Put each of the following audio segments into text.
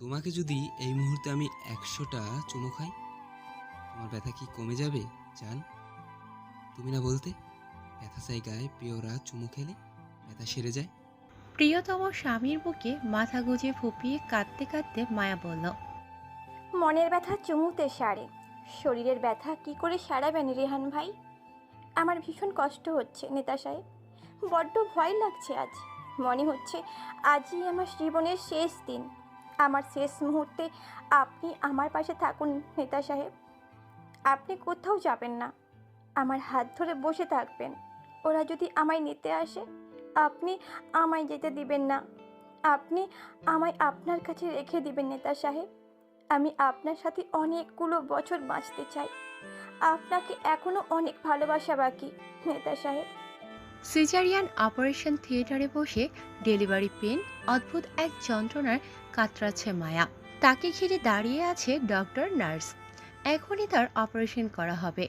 তোমাকে যদি এই মুহূর্তে আমি একশোটা চুমো খাই তোমার ব্যথা কি কমে যাবে জান? তুমি না বলতে ব্যথা জায়গায় প্রিয়রা চুমু খেলে ব্যথা সেরে যায়। প্রিয়তম স্বামীর বুকে মাথা গুজে ফুপিয়ে কাঁদতে কাঁদতে মায়া বলল মনের ব্যথা চুমুতে সারে। শরীরের ব্যথা কি করে সারাবেন রেহান ভাই? আমার ভীষণ কষ্ট হচ্ছে নেতা সাহেব। বড্ড ভয় লাগছে আজ। মনে হচ্ছে আজই আমার জীবনের শেষ দিন। আমার শেষ মুহূর্তে আপনি আমার পাশে থাকুন, নেতা সাহেব। আপনি কোথাও যাবেন না। আমার হাত ধরে বসে থাকবেন। ওরা যদি আমায় নিতে আসে, আপনি আমায় যেতে দিবেন না। আপনি আমায় আপনার কাছে রেখে দিবেন, নেতা সাহেব। আমি আপনার সাথে অনেকগুলো বছর বাঁচতে চাই। আপনাকে এখনও অনেক ভালোবাসা বাকি, নেতা সাহেব। সিজারিয়ান অপারেশন থিয়েটারে বসে ডেলিভারি পেন অদ্ভুত এক যন্ত্রণার কাতরাচ্ছে মায়া। তাকে ঘিরে দাঁড়িয়ে আছে ডক্টর নার্স এখনই তার অপারেশন করা হবে।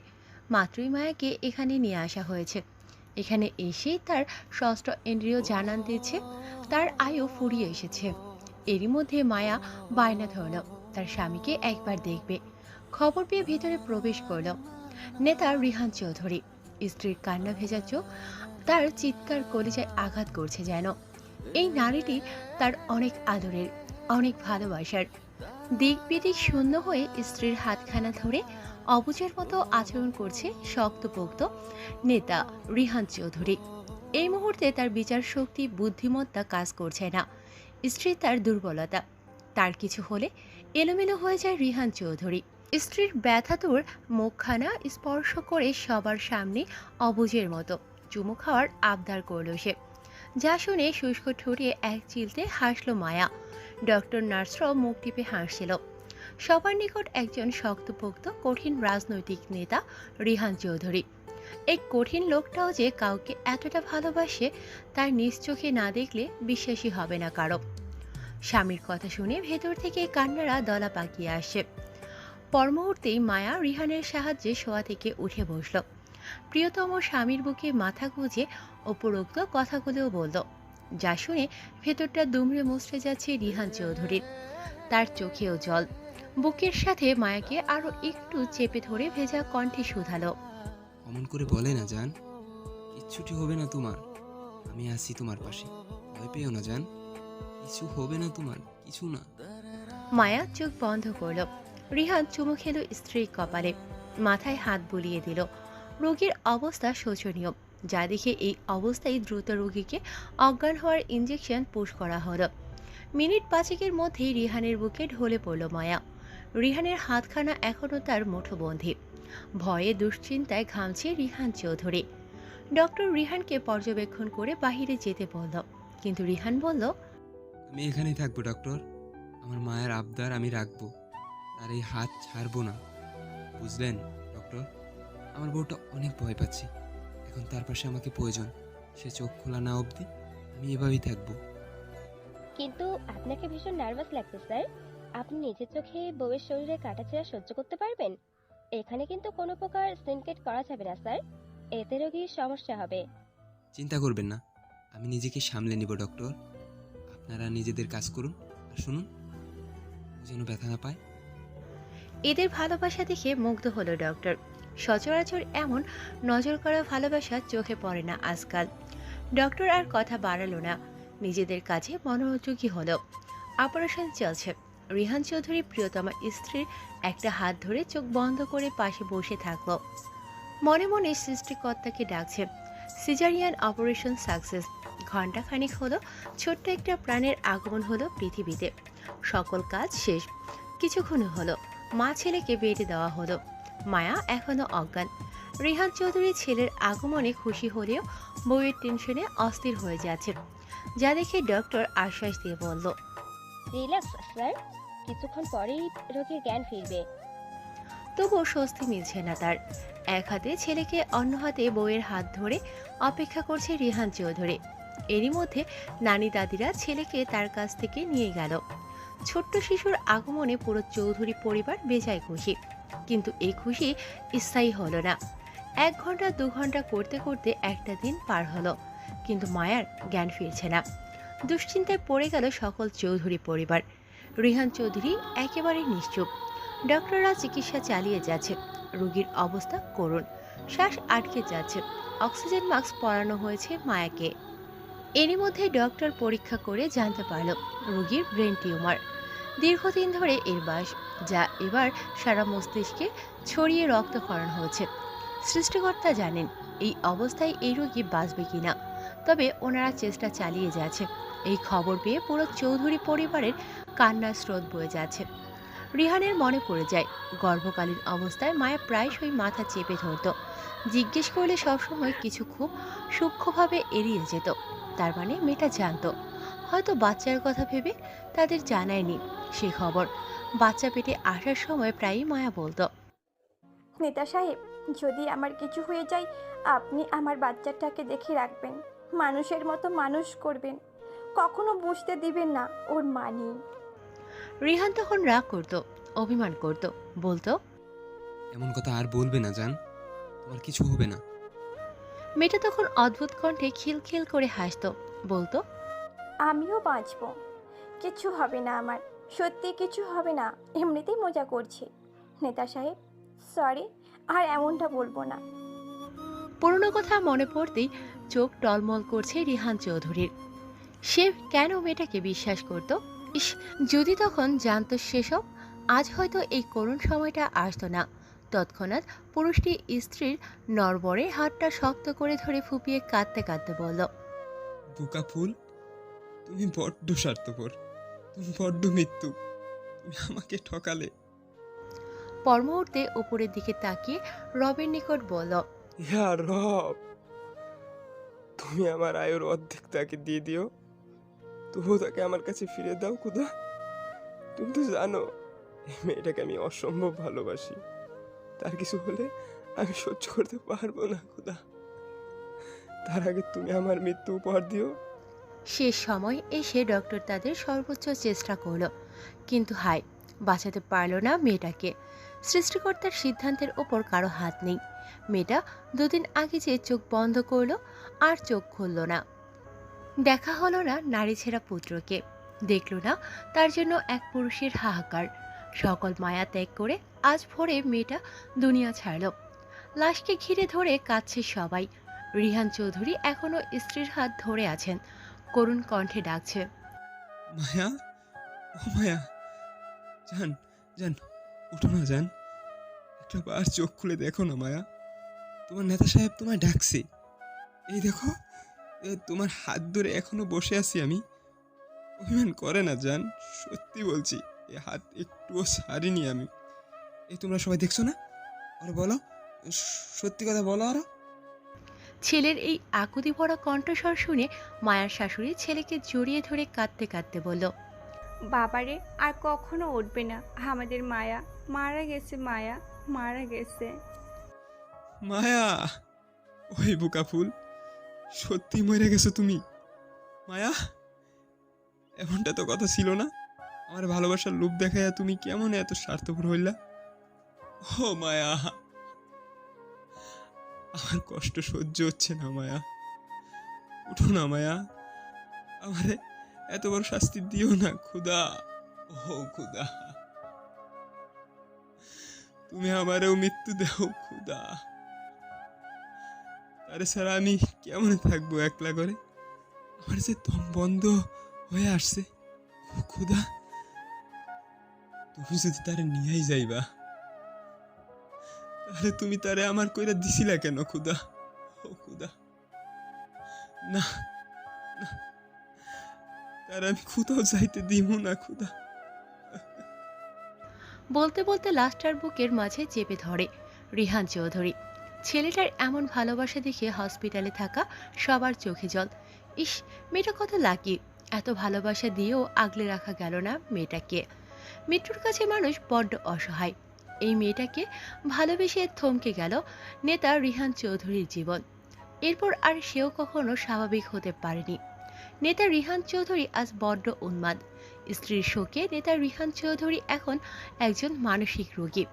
মাতৃ মায়াকে এখানে নিয়ে আসা হয়েছে। এখানে এসেই তার ষষ্ঠ ইন্দ্রিয় জানান দিচ্ছে, তার আয়ু ফুরিয়ে এসেছে। এরই মধ্যে মায়া বায়না ধরল, তার স্বামীকে একবার দেখবে। খবর পেয়ে ভিতরে প্রবেশ করল। নেতা রিহান চৌধুরী। স্ত্রীর কান্না ভেজা চোখ, তার চিৎকার কলিজায় আঘাত করছে যেন। এই নারীটি তার অনেক আদরের, অনেক ভালোবাসার। দিক বিদিক শূন্য হয়ে স্ত্রীর হাতখানা ধরে অবুজের মতো আচরণ করছে শক্তপোক্ত নেতা রিহান চৌধুরী। এই মুহূর্তে তার বিচার শক্তি, বুদ্ধিমত্তা কাজ করছে না। স্ত্রী তার দুর্বলতা, তার কিছু হলে এলোমেলো হয়ে যায় রিহান চৌধুরী। স্ত্রীর ব্যথাতুর মুখখানা স্পর্শ করে সবার সামনে অবুজের মতো। চুমু খাওয়ার আবদার করল সে। যা শুনে শুষ্ক ঠুরিয়ে এক চিলতে হাসল মায়া। ডক্টর নার্সরাও মুখ টিপে হাসছিল। সবার নিকট একজন শক্তপোক্ত, কঠিন রাজনৈতিক নেতা রিহান চৌধুরী। এই কঠিন লোকটাও যে কাউকে এতটা ভালোবাসে, তার নিজ চোখে না দেখলে বিশ্বাসী হবে না কারও। স্বামীর কথা শুনে ভেতর থেকে কান্নারা দলা পাকিয়ে আসে। পরমুহূর্তেই মায়া রিহানের সাহায্যে শোয়া থেকে উঠে বসল। প্রিয়তম স্বামীর বুকে মাথা গুজে উপরোক্ত কথাগুলোও বলল। যা শুনে ভেতরটা দুমড়ে মুচড়ে যাচ্ছে রিহান চৌধুরীর। তার চোখেও জল। বুকের সাথে মায়াকে আরও একটু চেপে ধরে ভেজা কণ্ঠে শুধালো। অমন করে বলে না জান। কিচ্ছুটি হবে না তোমার। আমি আছি তোমার পাশে। ভয় পেও না জান। কিছু হবে না তোমার। কিছু না। মায়া চোখ বন্ধ করল। রিহান চুমু খেলো স্ত্রীর কপালে। মাথায় হাত বুলিয়ে দিল। রোগীর অবস্থা শোচনীয়। যা দেখে এই অবস্থায় দ্রুত রোগীকে অজ্ঞান হওয়ার ইঞ্জেকশন পুশ করা হলো। মিনিট পাঁচেকের মধ্যেই রিহানের বুকে ঢলে পড়ল মায়া। রিহানের হাতখানা এখনও তার মুঠোবন্ধী। ভয়ে দুশ্চিন্তায় ঘামছে রিহান চৌধুরী। ডক্টর রিহানকে পর্যবেক্ষণ করে বাহিরে যেতে বলল। কিন্তু রিহান বলল, আমি এখানেই থাকব, ডক্টর। আমার মায়ের আবদার আমি রাখব। তার এই হাত ছাড়বো না। বুঝলেন ডক্টর? আমার বউটা অনেক ভয় পাচ্ছে। এখন তার পাশে আমাকে প্রয়োজন। সে চোখ খোলা না অবধি আমি এভাবেই থাকব। কিন্তু আপনাকে ভীষণ নার্ভাস লাগছে স্যার আপনি নিজের চোখে বউয়ের শরীরে কাটাছেঁড়া সহ্য করতে পারবেন? এখানে কিন্তু কোনো প্রকার সিনকেট করা যাবে না স্যার এতে রোগীর সমস্যা হবে। চিন্তা করবেন না। আমি নিজেকে সামলে নিব ডক্টর। আপনারা নিজেদের কাজ করুন আর শুনুন। যেন ব্যথা না পায়। এদের ভালোবাসা দেখে মুগ্ধ হলো ডক্টর। সচরাচর এমন নজর করা ভালোবাসা চোখে পড়ে না আজকাল। ডক্টর আর কথা বাড়ালো না। নিজেদের কাজে মনোযোগী হলো। অপারেশন চলছে। রিহান চৌধুরী প্রিয়তমা স্ত্রীর একটা হাত ধরে চোখ বন্ধ করে পাশে বসে থাকল। মনে মনে সৃষ্টিকর্তাকে ডাকছে। Caesarean operation success. ঘণ্টাখানিক হলো, ছোট্ট একটা প্রাণের আগমন হলো পৃথিবীতে। সকল কাজ শেষ। কিছুক্ষণ হলো। মা ছেলেকে বেডে দেওয়া হলো। মায়া এখনও অজ্ঞান। রিহান চৌধুরী ছেলের আগমনে খুশি হলেও বউয়ের টেনশনে অস্থির হয়ে যাচ্ছে। যা দেখে ডক্টর আশ্বাস দিয়ে বলল রিল্যাক্স স্যার কিছুক্ষণ পরেই রোগীর জ্ঞান ফিরবে। তবুও স্বস্তি মিলছে না তার। এক হাতে ছেলেকে অন্য হাতে বউয়ের হাত ধরে অপেক্ষা করছে রিহান চৌধুরী। এরই মধ্যে নানি দাদিরা ছেলেকে তার কাছ থেকে নিয়ে গেল। ছোট্ট শিশুর আগমনে পুরো চৌধুরী পরিবার বেজায় খুশি। কিন্তু এই খুশি স্থায়ী হলো না। এক ঘণ্টা, দু ঘণ্টা করতে করতে একটা দিন পার হলো। কিন্তু মায়ার জ্ঞান ফিরছে না। দুশ্চিন্তায় পড়ে গেল সকল চৌধুরী পরিবার। রিহান চৌধুরী একেবারে নিশ্চুপ। ডক্টররা চিকিৎসা চালিয়ে যাচ্ছে। রোগীর অবস্থা করুণ। শ্বাস আটকে যাচ্ছে। অক্সিজেন মাস্ক পরানো হয়েছে মায়াকে। এরই মধ্যে ডক্টর পরীক্ষা করে জানতে পারল, রোগীর ব্রেন টিউমার। দীর্ঘদিন ধরে এর বাস, যা এবার সারা মস্তিষ্কে ছড়িয়ে রক্ত রক্তক্ষরণ হয়েছে। সৃষ্টিকর্তা জানেন, এই অবস্থায় এই রোগী বাঁচবে কিনা। তবে ওনারা চেষ্টা চালিয়ে যাচ্ছে। এই খবর পেয়ে পুরো চৌধুরী পরিবারের কান্নার স্রোত বয়ে যাচ্ছে। রিহানের মনে পড়ে যায়, গর্ভকালীন অবস্থায় মায়া প্রায়শই মাথা চেপে ধরত। জিজ্ঞেস করলে সবসময় কিছু খুব সূক্ষ্মভাবে এড়িয়ে যেত। তার মানে মেয়েটা জানতো। হয়তো বাচ্চার কথা ভেবে তাদের জানায়নি সে খবর। বাচ্চা পেটে আসার সময় প্রায়ই মায়া বলতো। নেতা সাহেব যদি আমার কিছু হয়ে যায় আপনি আমার বাচ্চাটাকে দেখে রাখবেন। মানুষের মতো মানুষ করবেন। কখনো বুঝতে দিবেন না ওর মা নেই রিহান তখন রাগ করতো অভিমান করত বলতো এমন কথা আর বলবে না জান। তোমার কিছু হবে না। মেয়েটা তখন অদ্ভুত কণ্ঠে খিলখিল করে হাসতো বলতো আমিও বাঁচব। কিছু হবে না আমার। সত্যি কিছু হবে না। এমনিতেই মজা করছি। নেতা সাহেব সরি আর এমনটা বলব না। পুরনো কথা মনে পড়তেই চোখ টলমল করছে রিহান চৌধুরীর। সে কেন মেয়েটাকে বিশ্বাস করত? ইস যদি তখন জানতো সেসব আজ হয়তো এই করুণ সময়টা আসতো না। তৎক্ষণাৎ পুরুষটি স্ত্রীর নরবরে হাতটা শক্ত করে ধরে ফুপিয়ে কাঁদতে কাঁদতে বলল বোকা ফুল তুমি বড্ড স্বার্থপর তুমি বড্ড মৃত্যু তুমি আমাকে ঠকালে। পর মুহূর্তে উপরের দিকে তাকিয়ে রবের নিকট ইয়া রব তুমি আমার আয়ুর অর্ধেক তাকে দিয়ে দিও। তবুও তাকে আমার কাছে ফিরে দাও খুদা। তুমি তো জানো এই মেয়েটাকে আমি অসম্ভব ভালোবাসি। তার কিছু হলে আমি সহ্য করতে পারব না খুদা। তার আগে তুমি আমার মৃত্যু উপহার দিও। শেষ সময় এসে ডক্টর তাদের সর্বোচ্চ চেষ্টা করল। কিন্তু হাই বাঁচাতে পারল না মেয়েটাকে। সৃষ্টিকর্তার সিদ্ধান্তের ওপর কারও হাত নেই। মেয়েটা দুদিন আগে যে চোখ বন্ধ করল, আর চোখ খুলল না। দেখা হলো না নারী ছেঁড়া পুত্রকে। দেখল না তার জন্য এক পুরুষের হাহাকার। সকল মায়া ত্যাগ করে আজ ভোরে মেয়েটা দুনিয়া ছাড়ল। লাশকে ঘিরে ধরে কাঁদছে সবাই। রিহান চৌধুরী এখনও স্ত্রীর হাত ধরে আছেন। করুণ কণ্ঠে ডাকছে। মায়া? ও মায়া। জান জান উঠো না জান একটা বার চোখ খুলে দেখো না, মায়া। তোমার নেতা সাহেব তোমায় ডাকছে। এই দেখো তোমার হাত ধরে এখনও বসে আছি আমি। অভিমান করে না জান সত্যি বলছি, এ হাত একটুও ছাড়িনি আমি। এই তোমরা সবাই দেখছ না? আর বলো সত্যি কথা বলো আরও। ছেলের এই আকুতি ভরা কণ্ঠস্বর শুনে মায়ার শাশুড়ি ছেলেকে জড়িয়ে ধরে কাঁদতে কাঁদতে বলল বাবারে আর কখনো উঠবে না। আমাদের মায়া। মারা গেছে মায়া। মারা গেছে। মায়া ওই বোকা ফুল সত্যি মরে গেছো তুমি। মায়া এমনটা তো কথা ছিল না। আমার ভালোবাসার লোভ দেখাইয়া তুমি কেমন এত স্বার্থপর হইলা? ও মায়া আমার কষ্ট সহ্য হচ্ছে না, মায়া। উঠো না, মায়া। আমারে এত বড় শাস্তি দিও না খুদা ও খুদা তুমি আমারেও মৃত্যু দাও খুদা তারে ছাড়া আমি কেমন থাকব একলা করে আমার যে দম বন্ধ হয়ে আসছে খুদা তুমি যদি তারে নিয়েই যাইবা। তাহলে তুমি তারে আমার কইরা দিছিলা কেন, খুদা? ও খুদা। না না, তারে আমি কোথাও যাইতে দিব না, খুদা। বলতে বলতে লাস্টার বুকের মাঝে চেপে ধরে রিহান চৌধুরী। ছেলেটার এমন ভালোবাসা দেখে হসপিটালে থাকা সবার চোখে জল। ইস, মেয়েটা কত লাকি। এত ভালোবাসা দিয়েও আগলে রাখা গেল না মেয়েটাকে। মৃত্যুর কাছে মানুষ বড্ড অসহায়। এই মেয়েটাকে ভালোবেসে থমকে গেল নেতা রিহান চৌধুরীর জীবন। এরপর আর সেও কখনো স্বাভাবিক হতে পারেনি। নেতা রিহান চৌধুরী আজ বড্ড উন্মাদ। স্ত্রীর শোকে নেতা রিহান চৌধুরী এখন একজন মানসিক রোগী।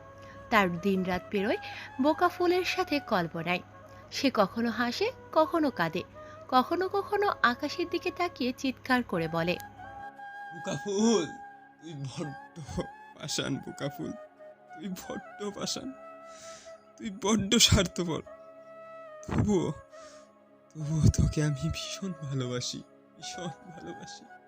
তার দিনরাত পেরোয় বোকা ফুলের সাথে কল্পনায়। সে কখনো হাসে, কখনো কাঁদে, কখনো কখনো আকাশের দিকে তাকিয়ে চিৎকার করে বলে, বুকা ফুল, তুই বড্ড পাষাণ বোকা ফুল। তুই বড্ড পাষাণ। তুই বড্ড স্বার্থপর। তবুও তবুও তোকে আমি ভীষণ ভালোবাসি ভীষণ ভালোবাসি।